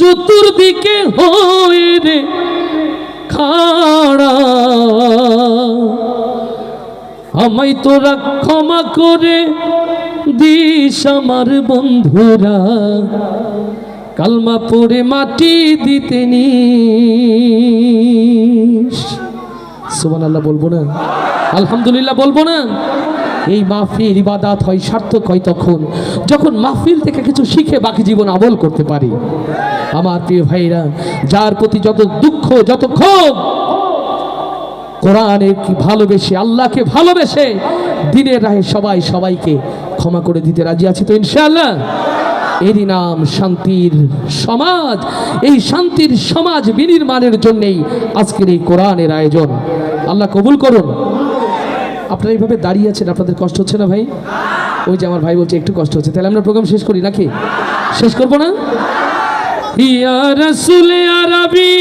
চতুর্দিকে হয়ে রে খাড়া। আমায় তোরা ক্ষমা করে দিস আমার বন্ধুরা। কালমা পড়ে মাটি দিতে নিস। সুবান বলব না? আলহামদুলিল্লাহ বলব না? এই মাহফিল ইবাদাত হয় সার্থক হয় তখন। যখন মাহফিল থেকে কিছু শিখে বাকি জীবন আমল করতে পারি। আমার প্রিয় ভাইরা, যার প্রতি যত দুঃখ, যত ক্ষোভ কোরআনে কি ভালোবেসে, আল্লাহকে ভালোবেসে, দিনের রাহে সবাই সবাইকে ক্ষমা করে দিতে রাজি আছি তো ইনশাআল্লাহ? এরই নাম শান্তির সমাজ। এই শান্তির সমাজ বিনির্মাণের জন্যেই আজকের এই কোরআনের আয়োজন। আল্লাহ কবুল করুন। আপনারা এইভাবে দাঁড়িয়ে আছেন, আপনাদের কষ্ট হচ্ছে না ভাই? ওই যে আমার ভাই বলছে, একটু কষ্ট হচ্ছে। তাহলে আমরা প্রোগ্রাম শেষ করি নাকি? শেষ করব না? ইয়া রাসূল আরবি।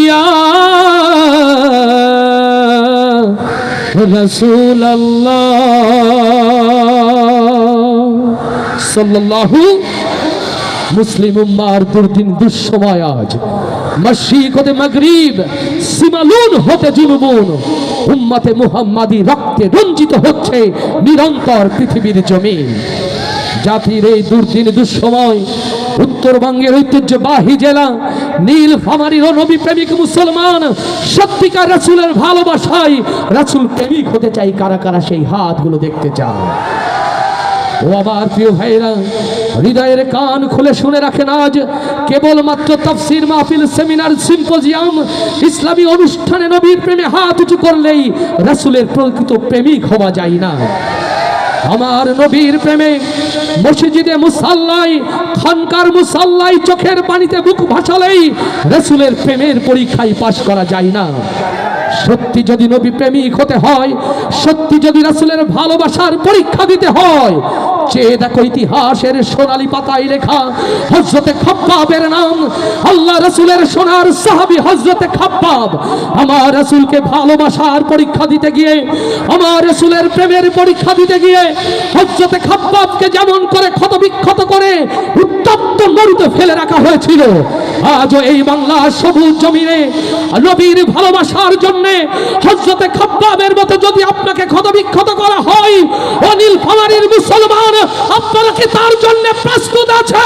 ইয়া রসুল মুসলিম উম্মার দুর্দিন দুঃসময় আজ। মশরিক হতে মাগরিব, সীমালুন হতে জুলুমুন উম্মাতে মুহাম্মাদি রক্তে রঞ্জিত হচ্ছে নিরন্তর পৃথিবীর জমিন। জাতির এই দুর্দিন দুঃসময় উত্তরবঙ্গের ঐতিহ্যবাহী জেলা, নীল ফামারির নবী প্রেমিক মুসলমান, সত্যিকার রাসুলের ভালোবাসায় রাসুল প্রেমিক হতে চাই, কারা কারা সেই হাতগুলো দেখতে চায় ও আমার প্রিয় হৃদয়ের কান খুলে শুনে রাখেন আজ কেবলমাত্র তফসির মাহফিল সেমিনার সিম্পোজিয়াম। ইসলামী অনুষ্ঠানে নবীর প্রেমে হাত উঁচু করলেই রাসুলের প্রকৃত প্রেমিক হওয়া যায় না। আমার নবীর প্রেমে মসজিদে মুসাল্লাই, খানকার মুসাল্লাই চোখের পানিতে বুক ভাসালেই রসুলের প্রেমের পরীক্ষায় পাশ করা যায় না। সত্যি যদি নবী প্রেমিক হতে হয়, সত্যি যদি রাসুলের ভালোবাসার পরীক্ষা দিতে হয় চেয়ে দেখো ইতিহাসের সোনালি পাতায় লেখা হজরতে খাব্বাবের নাম। আল্লাহ রসুলের সোনার সাহাবি হজরতে খাব্বাব। আমার রসুলকে ভালোবাসার পরীক্ষা দিতে গিয়ে, আমার রসুলের প্রেমের পরীক্ষা দিতে গিয়ে হজরতে খাব্বাবকে যেমন করে ক্ষত বিক্ষত করে উত্তপ্ত মরুতে ফেলে রাখা হয়েছিল, আজও এই বাংলা সবুজ জমিনে নবীর ভালোবাসার জন্য হজরতে খাব্বাবের মতো যদি আপনাকে ক্ষতবিক্ষত করা হয়, অনিল ফামারির মুসলমান, আপনারা কি তার জন্য প্রস্তুত আছে